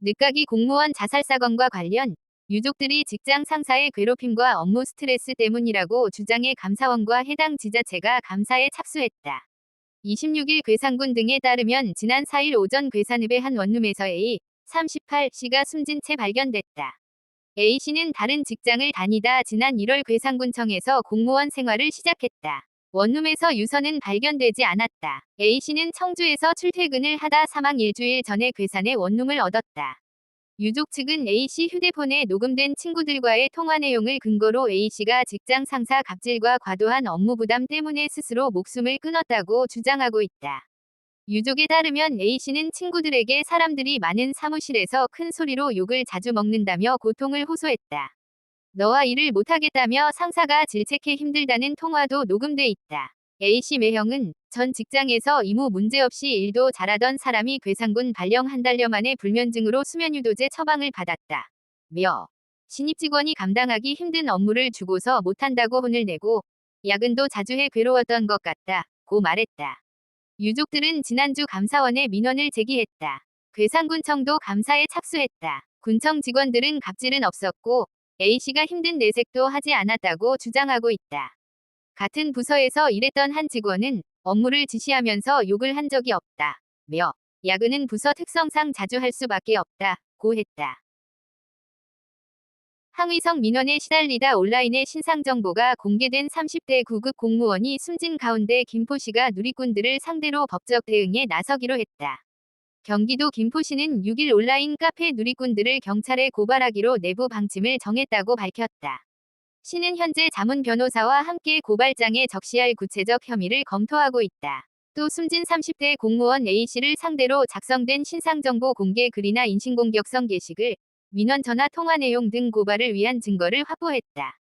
늦가기 공무원 자살 사건과 관련 유족들이 직장 상사의 괴롭힘과 업무 스트레스 때문이라고 주장해 감사원과 해당 지자체가 감사에 착수했다. 26일 괴산군 등에 따르면 지난 4일 오전 괴산읍의 한 원룸에서 A 38씨가 숨진 채 발견됐다. A씨는 다른 직장을 다니다 지난 1월 괴산군청에서 공무원 생활을 시작했다. 원룸에서 유서는 발견되지 않았다. A씨는 청주에서 출퇴근을 하다 사망 일주일 전에 괴산에 원룸을 얻었다. 유족 측은 A씨 휴대폰에 녹음된 친구들과의 통화 내용을 근거로 A씨가 직장 상사 갑질과 과도한 업무 부담 때문에 스스로 목숨을 끊었다고 주장하고 있다. 유족에 따르면 A씨는 친구들에게 사람들이 많은 사무실에서 큰 소리로 욕을 자주 먹는다며 고통을 호소했다. 너와 일을 못하겠다며 상사가 질책해 힘들다는 통화도 녹음돼 있다. A씨 매형은 전 직장에서 이무 문제없이 일도 잘하던 사람이 괴산군 발령 한 달여 만에 불면증으로 수면유도제 처방을 받았다. 며 신입 직원이 감당하기 힘든 업무를 주고서 못한다고 혼을 내고 야근도 자주 해 괴로웠던 것 같다. 고 말했다. 유족들은 지난주 감사원에 민원을 제기했다. 괴산군청도 감사에 착수했다. 군청 직원들은 갑질은 없었고 A씨가 힘든 내색도 하지 않았다고 주장하고 있다. 같은 부서에서 일했던 한 직원은 업무를 지시하면서 욕을 한 적이 없다. 며 야근은 부서 특성상 자주 할 수밖에 없다. 고 했다. 항의성 민원에 시달리다 온라인에 신상 정보가 공개된 30대 9급 공무원이 숨진 가운데 김포시가 누리꾼들을 상대로 법적 대응에 나서기로 했다. 경기도 김포시는 6일 온라인 카페 누리꾼들을 경찰에 고발하기로 내부 방침을 정했다고 밝혔다. 시는 현재 자문 변호사와 함께 고발장에 적시할 구체적 혐의를 검토하고 있다. 또 숨진 30대 공무원 A씨를 상대로 작성된 신상정보 공개 글이나 인신공격성 게시글, 민원 전화 통화 내용 등 고발을 위한 증거를 확보했다.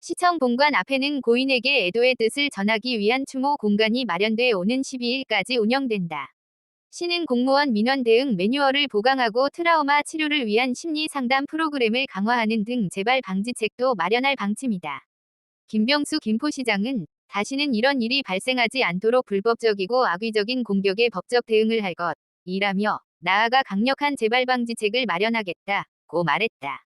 시청 본관 앞에는 고인에게 애도의 뜻을 전하기 위한 추모 공간이 마련돼 오는 12일까지 운영된다. 시는 공무원 민원 대응 매뉴얼을 보강하고 트라우마 치료를 위한 심리 상담 프로그램을 강화하는 등 재발 방지책도 마련할 방침이다. 김병수 김포시장은 다시는 이런 일이 발생하지 않도록 불법적이고 악의적인 공격에 법적 대응을 할 것 이라며 나아가 강력한 재발 방지책을 마련하겠다. 고 말했다.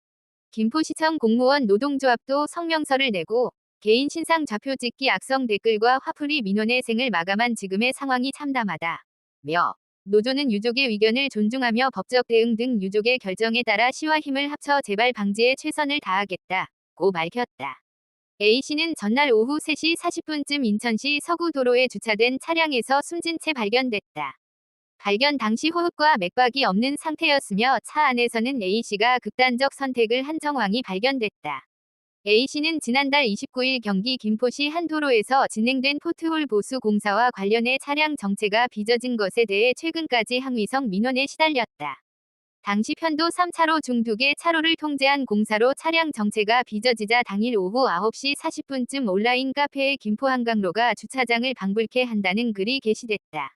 김포시청 공무원 노동조합도 성명서를 내고 개인 신상 좌표 찍기 악성 댓글과 화풀이 민원의 생을 마감한 지금의 상황이 참담하다. 며 노조는 유족의 의견을 존중하며 법적 대응 등 유족의 결정에 따라 시와 힘을 합쳐 재발 방지에 최선을 다하겠다. 고 밝혔다. A씨는 전날 오후 3시 40분쯤 인천시 서구도로에 주차된 차량에서 숨진 채 발견됐다. 발견 당시 호흡과 맥박이 없는 상태였으며 차 안에서는 A씨가 극단적 선택을 한 정황이 발견됐다. A씨는 지난달 29일 경기 김포시 한 도로에서 진행된 포트홀 보수 공사와 관련해 차량 정체가 빚어진 것에 대해 최근까지 항위성 민원에 시달렸다. 당시 편도 3차로 중 2개 차로를 통제한 공사로 차량 정체가 빚어지자 당일 오후 9시 40분쯤 온라인 카페에 김포 한강로가 주차장을 방불케 한다는 글이 게시됐다.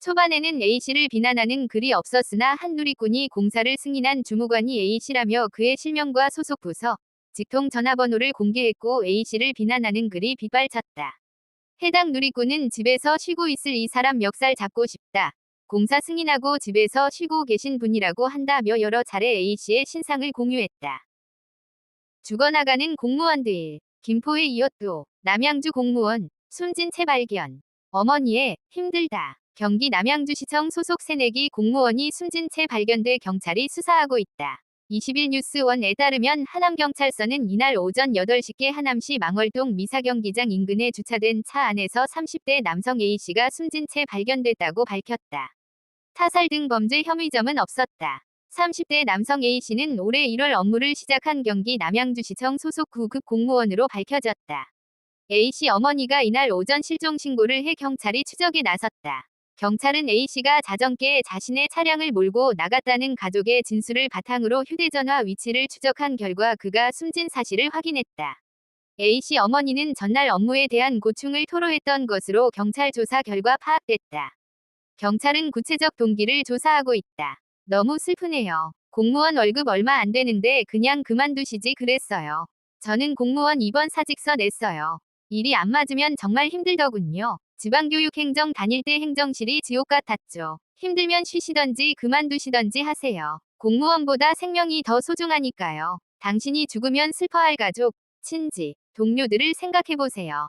초반에는 A씨를 비난하는 글이 없었으나 한 누리꾼이 공사를 승인한 주무관이 A씨라며 그의 실명과 소속 부서, 직통 전화번호를 공개했고 A씨를 비난하는 글이 빗발쳤다. 해당 누리꾼은 집에서 쉬고 있을 이 사람 멱살 잡고 싶다. 공사 승인하고 집에서 쉬고 계신 분이라고 한다며 여러 차례 A씨의 신상을 공유했다. 죽어나가는 공무원들. 김포에 이어 또 남양주 공무원 숨진 채 발견. 어머니의 힘들다. 경기 남양주시청 소속 새내기 공무원이 숨진 채 발견돼 경찰이 수사하고 있다. 21뉴스원에 따르면 하남경찰서는 이날 오전 8시께 하남시 망월동 미사경기장 인근에 주차된 차 안에서 30대 남성 A씨가 숨진 채 발견됐다고 밝혔다. 타살 등 범죄 혐의점은 없었다. 30대 남성 A씨는 올해 1월 업무를 시작한 경기 남양주시청 소속 9급 공무원으로 밝혀졌다. A씨 어머니가 이날 오전 실종 신고를 해 경찰이 추적에 나섰다. 경찰은 A씨가 자정께 자신의 차량을 몰고 나갔다는 가족의 진술을 바탕으로 휴대전화 위치를 추적한 결과 그가 숨진 사실을 확인했다. A씨 어머니는 전날 업무에 대한 고충을 토로했던 것으로 경찰 조사 결과 파악됐다. 경찰은 구체적 동기를 조사하고 있다. 너무 슬프네요. 공무원 월급 얼마 안 되는데 그냥 그만두시지 그랬어요. 저는 공무원 입원 사직서 냈어요. 일이 안 맞으면 정말 힘들더군요. 지방교육행정 다닐 때 행정실이 지옥 같았죠. 힘들면 쉬시던지 그만두시던지 하세요. 공무원보다 생명이 더 소중하니까요. 당신이 죽으면 슬퍼할 가족, 친지, 동료들을 생각해보세요.